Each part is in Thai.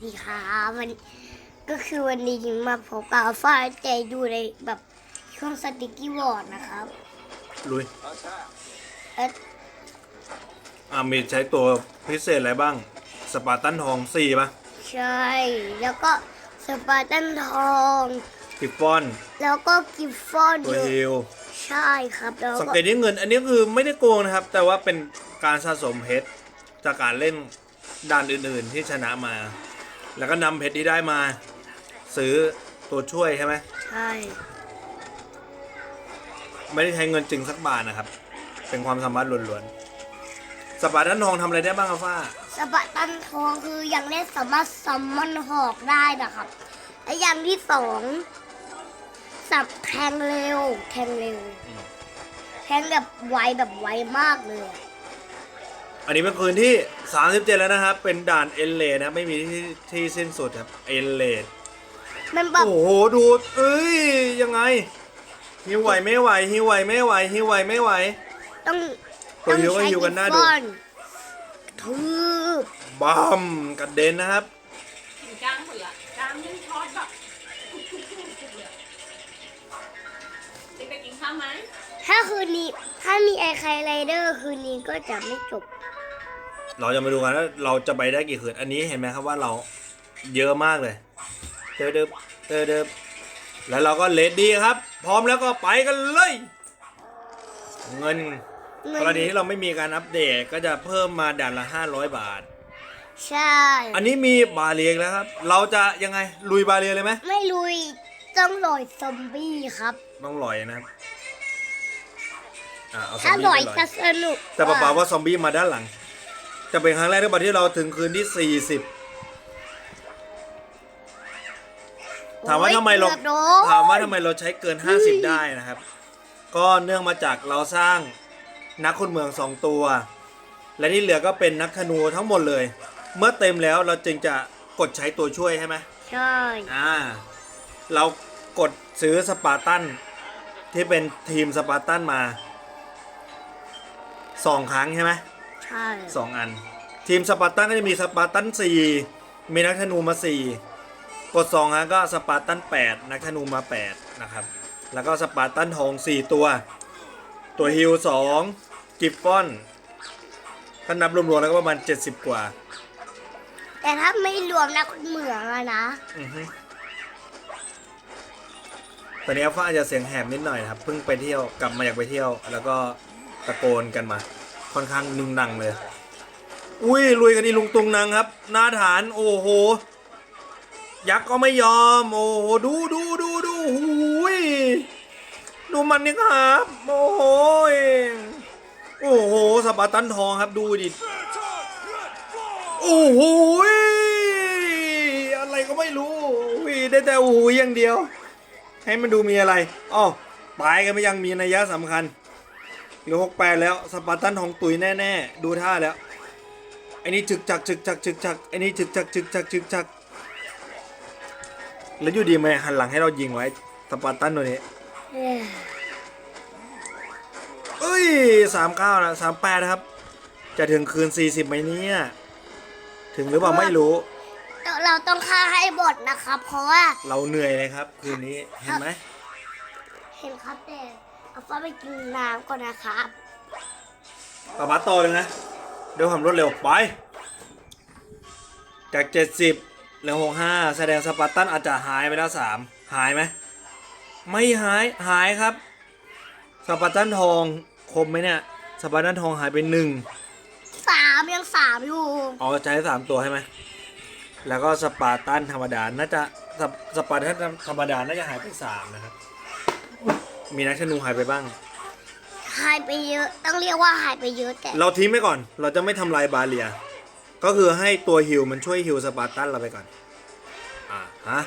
สวัสดีครับวันก็คือวันนี้มาพบกับฟ้าใจดูในแบบช่วงสติกกี้วอร์ดนะครับลุยเอ๊ะอ่ามีใช้ตัวพิเศษอะไรบ้าง สปาร์ตันทองสี่ปะใช่ แล้วก็สปาร์ตันทองกิฟฟอน แล้วก็กิฟฟอนตัวฮิลใช่ครับแล้วสังก็เกตที่เงิน อันนี้คือไม่ได้โกงนะครับ แต่ว่าเป็นการสะสมเพชรจากการเล่นด่านอื่นๆที่ชนะมา แล้วก็นำเพชรที่ได้มา ซื้อตัวช่วยใช่ไหมใช่ ไม่ได้ใช้เงินจริงสักบาทนะครับ เป็นความสามารถล้วนๆสปาร์ตันทองทำอะไรได้บ้างครับฟ้าสปาร์ตันทองคืออย่างแรกสามารถซัมมอนหอกได้นะครับ และอย่างที่สองสับแทงเร็ว แทงเร็ว แทงแบบไวแบบไวมากเลยอะ อันนี้เป็นคืนที่ 37 แล้วนะครับ เป็นด่านเอเลนะครับไม่มีที่ที่สิ้นสุดครับเอเลมันแบบโอ้โหดูเอ้ยยังไงฮิวไหวไม่ไหวฮิวไหวไม่ไหวฮิวไหวไม่ไหว ต้องตัวฮิวก็ฮิวกันหน้าดูต้องใช้กิฟฟอนทืบบัมกระเด็นนะครับกลางหมดละกลางยังช็อตแบบทุกทุกทุกทุกเลยเด็กๆกินข้าวไหมถ้าคืนนี้ถ้ามีไอไคไรเดอร์คืนนี้ก็จะไม่จบ เราจะมาดูกันว่าเราจะไปได้กี่คืน อันนี้เห็นไหมครับว่าเราเยอะมากเลยเดิมเดิมเดิมเดิมแล้วเราก็เลดดี้ครับ พร้อมแล้วก็ไปกันเลยเงินเงินกรณีที่เราไม่มีการอัปเดตก็จะเพิ่มมาด่านละ 500 บาท ใช่ อันนี้มีบาเรียอีกแล้วครับ เราจะยังไงลุยบาเรียเลยไหมไม่ลุยต้องลอยซอมบี้ครับ ต้องลอยนะครับอะเอาซอถ้ามลบี้อยไปลจะอยสนุกแต่เปล่าๆว่าซอมบี้มาด้านหลัง จะเป็นครั้งแรกที่บัดที่เราถึงคืนที่ 40 ถามว่าทำไมเราโอ้ยกือบโดนถามว่าทำไมเราใช้เกิน 50 ได้นะครับ ก็เนื่องมาจากเราสร้างนักคนเมืองสองตัว และที่เหลือก็เป็นนักธนูทั้งหมดเลย เมื่อเต็มแล้วเราจึงจะกดใช้ตัวช่วยใช่ไหมใช่อ่าเรากดซื้อสปาร์ตันที่เป็นทีมสปาร์ตันมาสองครั้งใช่ไหม ใช่สองอัน ทีมสปาร์ตันก็จะมีสปาร์ตันสี่มีนักธนูมาสี่กดสองครั้งก็สปาร์ตันแปดนักธนูมาแปดนะครับ แล้วก็สปาร์ตันทองสี่ตัว ตัวฮิลสองกิฟฟอนถ้านับรวมๆแล้วก็ประมาณ70กว่า แต่ถ้าไม่รวมนักเหมืองอะนะอือฮึตอนนี้อัลฟ้าอาจจะเสียงแหบนิดหน่อยนะครับ เพิ่งไปเที่ยวกลับมาอยากไปเที่ยว แล้วก็ตะโกนกันมา ค่อนข้างนึงนังเลย อุ้ยลุยกันอีลุงตุงนางครับ หน้าฐานโอ้โห ยักษ์ก็ไม่ยอม โอ้โหดูดูดูดูหูยดูมันนี่ครับโอ้โหโอ้โหสปาร์ตันทองครับดูดิโอ้โหยอะไรก็ไม่รู้อุ้ยได้แต่โอ้โหยอย่างเดียว ให้มันดูมีอะไรอ๋อตายกันไม่ยังมีนัยยะสำคัญ เหลือหกแปดแล้วสปาร์ตันทองตุยแน่ๆ ดูท่าแล้วไอ้นี่จึกจักจึกจักจึกจักไอ้นี่จึกจักจึกจักจึกจักแล้วอยู่ดีไหมหันหลังให้เรายิงไว้สปาร์ตันตัวนี้เอ้ยเอ้ยสามเก้านะสามแปดนะครับ จะถึงคืนสี่สิบไหมเนี่ยถึงหรือเปล่าไม่รู้ เราต้องฆ่าให้หมดนะครับ เพราะว่า เราเหนื่อยเลยครับ คืนนี้เห็นไหมเห็นครับแต่ เอาฟ้าไปกินน้ำก่อนนะครับปาปัดต่อเลยนะด้วยความรวดเร็วไป จาก 70เหลือ65 แสดงสปาร์ตันอาจจะหายไปแล้ว 3 หายไหม ไม่หาย หายครับ สปาร์ตันทองคมไหมเนี่ย สปาร์ตันทองหายไปหนึ่งสามยังสามอยู่ อ๋อใช้สามตัวใช่ไหม แล้วก็สปาร์ตันธรรมดา น่าจะสปสปาร์ตันธรรมดา น่าจะหายไปสามนะครับ มีนักธนูหายไปบ้าง หายไปเยอะ ต้องเรียกว่าหายไปเยอะแต่ เราทิ้งไปก่อน เราจะไม่ทำลายบาเรีย ก็คือให้ตัวฮิวมันช่วยฮิวสปาร์ตันเราไปก่อน อ่าฮะ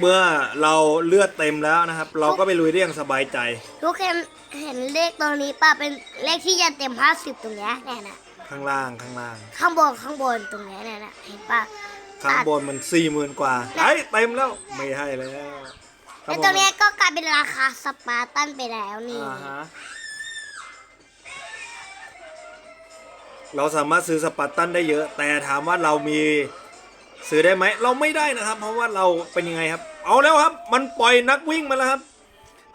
เมื่อเราเลือดเต็มแล้วนะครับ เราก็ไปลุยได้อย่างสบายใจ ทุกคนเห็นเลขตรงนี้ป่ะ เป็นเลขที่จะเต็มห้าสิบตรงเนี้ยเนี่ยนะข้างล่างข้างล่าง ข้างบนข้างบนตรงเนี้ยเนี่ยนะเห็นป่ะ ข้างบนมันสี่หมื่นกว่าไอ้ยเต็มแล้ว ไม่ให้แล้ว แล้วตรงเนี้ยก็กลายเป็นราคาสปาร์ตันไปแล้วนี่ อ่าฮะเราสามารถซื้อสปาร์ตันได้เยอะ แต่ถามว่าเรามีซื้อได้ไหม เราไม่ได้นะครับ เพราะว่าเราเป็นยังไงครับ เอาแล้วครับ มันปล่อยนักวิ่งมาแล้วครับ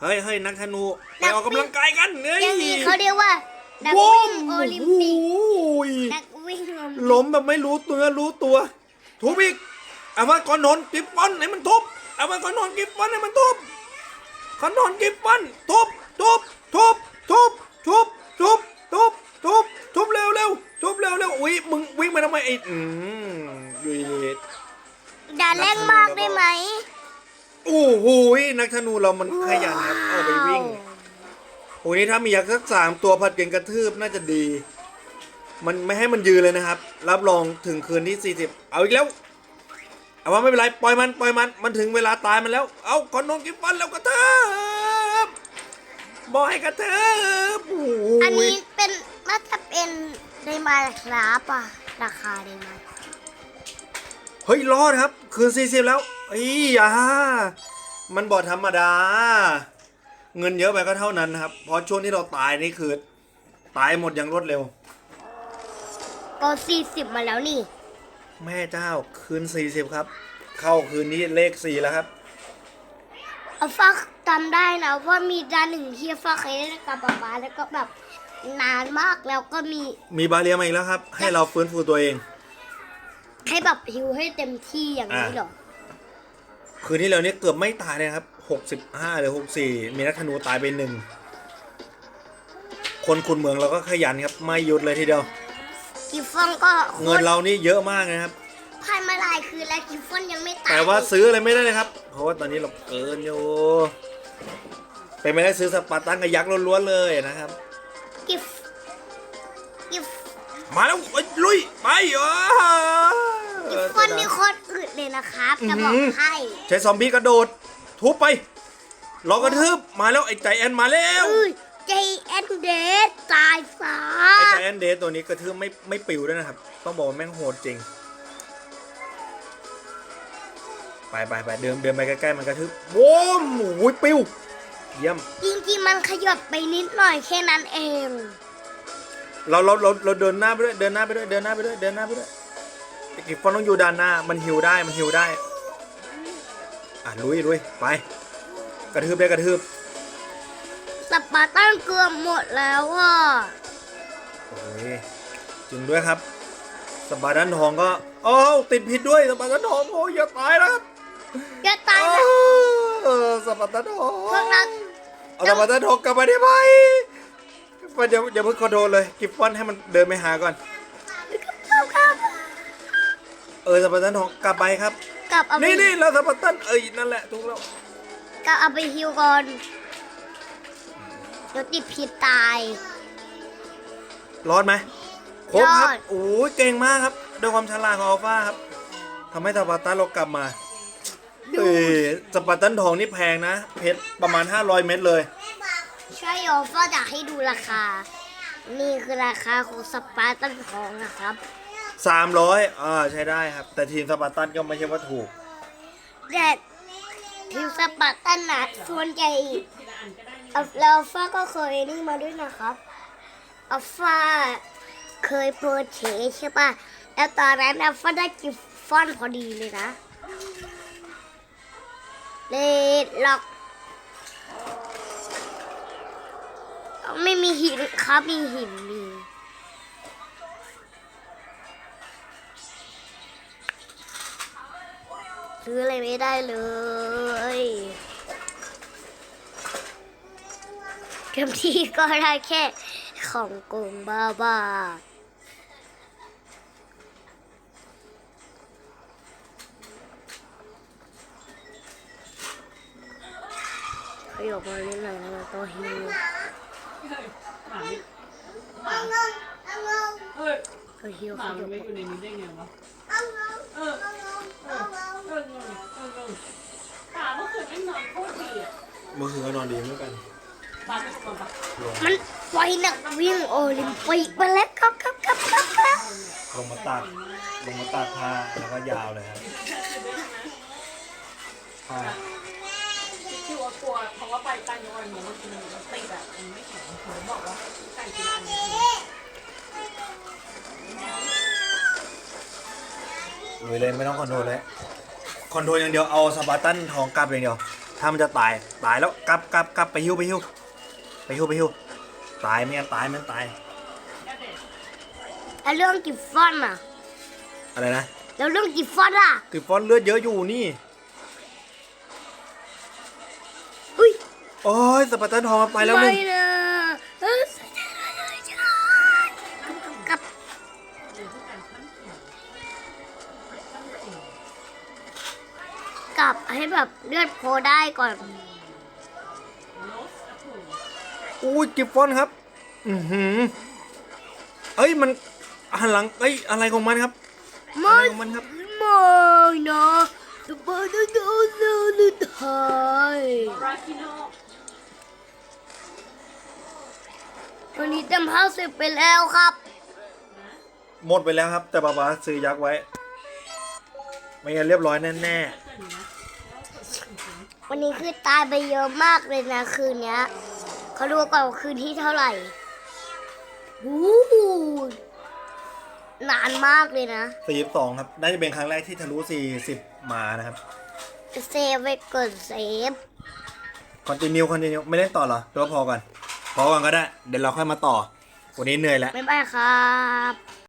เฮ้ยเฮ้ยนักธนูไปออกกำลังกายกันเฮ้ยอย่างนี้เขาเรียกว่านักว้วิ่มงโอลิมปิกโอ้ยนักวิ่งโอลิมปิกล้มแบบไม่รู้ตัวรู้ตัวทุบอีกเอามาก่อนนอนกิฟฟอนให้มันทุบ เอามาก่อนนอนกิฟฟอนให้มันทุบก่อนนอนกิฟฟอนทุบทุบทุบทุบทุบทุบทุบทุบทุบเร็วเร็วทุบเร็วเร็วอุ้ยมึงวิ่งมาทำไมไอ้อืมดุยอย่าแรงมากได้ไหมโอ้โหนักธนูเรามันขยันครับเอาไปวิ่งโอ้ยนี่ถ้ามียักษ์สักสามตัวผัดกันกระทืบน่าจะดี มันไม่ให้มันยืนเลยนะครับ รับรองถึงคืนที่40เอาอีกแล้ว เอาว่าไม่เป็นไรปล่อยมันปล่อยมันมันถึงเวลาตายมันแล้ว เอาคอนโดนกิฟฟันแล้วกระทืบบอกให้กระทืบโอ้โหอันนี้เป็นน่าจะเป็นได้มาครับอะราคาได้มาเฮ้ยรอดครับ คืน40แล้วไอ้ยามันบอดธรรมดา เงินเยอะไปก็เท่านั้นนะครับ เพราะช่วงที่เราตายนี่คือ ตายหมดอย่างรวดเร็ว ก็สี่สิบมาแล้วนี่ แม่เจ้าคืน 40 ครับ เข้าคืนนี้เลข 4 แล้วครับเอาฟักจำได้นะว่ามีจานหนึ่งที่ฟักเคยเล่นกับป๊าป๊าแล้วก็แบบนานมากแล้วก็มีมีบาเรียมาอีกแล้วครับ ให้เราฟื้นฟูตัวเอง ให้แบบฮิวให้เต็มที่อย่างนี้อะเหรอ คืนที่แล้วเนี่ยเกือบไม่ตายเลยครับ 65 หรือ 64 มีนักธนูตายไปหนึ่งคนคุณเมืองเราก็ขยันครับ ไม่หยุดเลยทีเดียว กิฟฟอนก็โคเงินตรเรานี่เยอะมากนะครับผ่านมาหลายคืนแล้วกิฟฟอนยังไม่ตายแต่ว่าซื้ออะไรไม่ได้เลยครับ เพราะว่าตอนนี้เราเกินอยู่เป็นไม่ได้ซื้อสปาร์ตันกับยักษ์ล้วนๆเลยนะครับ กิฟกิฟมาแล้วเอ้ยลุยไปเออกิฟฟอนนี่โคตรอึดเลยนะครับจะบอกให้ใช้ซอมบี้กระโดด ทุบไปรอกระทืบมาแล้วไอ้ใจแอนมาแล้ว อุ้ยเจแอนเดสตายซะไอ้ใจแอนเดสตัวนี้กระทืบไม่ไม่ปิวด้วยนะครับ ต้องบอกว่าแม่งโหดจริง ไปไปไปเดินเดินไปใกล้ๆมันกระทืบโว้มโอ้ยปิว เยี่ยม จริงๆมันขยับไปนิดหน่อยแค่นั้นเอง เราเราเราเราเดินหน้าไปด้วยเดินหน้าไปด้วยเดินหน้าไปด้วยเดินหน้าไปด้วยไอ้กิฟฟอนต้องอยู่ด้านหน้า มันฮิวได้มันฮิวได้ อะลุยลุยไป กระทืบได้กระทืบสปาร์ตันเกือบหมดแล้วอะ โอ้ยจริงด้วยครับสปาร์ตันทองก็อ้าวติดผิดด้วยสปาร์ตันทองโอ้ยอย่าตายนะครับจะตายแล้วเออสปาร์ตันทองพวกเราเอาสปาร์ตันทองกลับมาได้ไหมไปเดี๋ยวเดี๋ยวเพิ่งคอนโทรลเลยกิฟฟอนให้มันเดินไปหาก่อนเออสปาร์ตันทองกลับไปครับ กลับเอาไปนี่นี่เราสปาร์ตันเอ้ยนั่นแหละถูกแล้วกลับเอาไปฮิวก่อนเดี๋ยวติดผิดตาย รอดไหมครบครับรอดโอ้ยเก่งมากครับด้วยความฉลาดของอัลฟาครับทำให้สปาร์ตันเรากลับมาเอ้ยสปาร์ตันทองนี่แพงนะ เพชรประมาณ 500 เม็ดเลยใช่ออฟ้าจะให้ดูราคา นี่คือราคาของสปาร์ตันทองนะครับ 300อ่าใช้ได้ครับ แต่ทีมสปาร์ตันก็ไม่ใช่ว่าถูก แต่ทีมสปาร์ตันนะส่วนใหญ่อัลอัลฟาก็เคยนี่มาด้วยนะครับ อัลฟาเคยโปรเชใช่ป่ะ แล้วตอนนั้นอัลฟาได้กิฟฟอนพอดีเลยนะ เลดล็อก ไม่มีหินครับมีหินมีซื้ออะไรไม่ได้เลยเต็มที่ก็ได้แค่ ของโกงบ้าบ้าขยบมานิดหน่อยแล้วมันก็หิวหมาไม่เอ้ยก็หิวหขายมันบไม่อยู่ในนี้ได้ไงวะเออเออเออเออเออป่าเมื่อคืนไม่นอนโคตรดีอะเมื่อคืนก็นอนดีเหมือนกันป่าไปก่อนปะมัน ไฟนักวิ่งโอลิมปิกมาแล้วครับครับครับครับครับลงมาตักลงมาตักผ้าแล้วก็ยาวเลยครับผ้าที่ว่ากลัวเพราะว่าไปไต่ยอนเนี่ยมันกินมันติดอะมันไม่แข็งผมบอกว่าไก่กินอันนี้ลุยเลยไม่ต้องคอนโทรลเลยคอนโทรลอย่างเดียวเอาสปาร์ตันทองกลับอย่างเดียวถ้ามันจะตายตายแล้วกลับกลับกลับไปฮิ้วไปฮิ้วไปฮิ้วไปฮิ้ว ตายไม่งั้นตายไม่งั้นตาย แล้วเรื่องกิฟฟอนอะอะไรนะแล้วเรื่องกิฟฟอนอะคือฟอนต์เลือดเยอะอยู่นี่อุ้ยโอ้ยสปาร์ตันทองไปแล้วหนึ่งไม่นะเออกับกลับให้แบบเลือดโพได้ก่อน อู้ยกิฟฟอนครับ อือหือ เอ้ยมันหันหลังเอ้ยอะไรของมันครับไม่อะไรของมันครับไม่นะสปาร์ตันโดนเลือดไทยราคิโนวันนี้เต็มห้าสิบไปแล้วครับ หมดไปแล้วครับ แต่ป๊าป๊าซื้อยักษ์ไว้ ไม่งั้นเรียบร้อยแน่วันนี้คือตายไปเยอะมากเลยนะคืนเนี้ย เขาดูก่อนว่าคืนที่เท่าไหร่วู้นานมากเลยนะๆสี่สองครับน่าจะเป็นครั้งแรกที่ทะลุสี่สิบมานะครับ เซฟไว้ก่อนเซฟคอนติเนียคอนติเนียไม่เล่นต่อเหรอหรือว่าพอก่อนพอก่อนก็ได้ เดี๋ยวเราค่อยมาต่อ วันนี้เหนื่อยแล้ว บ๊ายบายครับ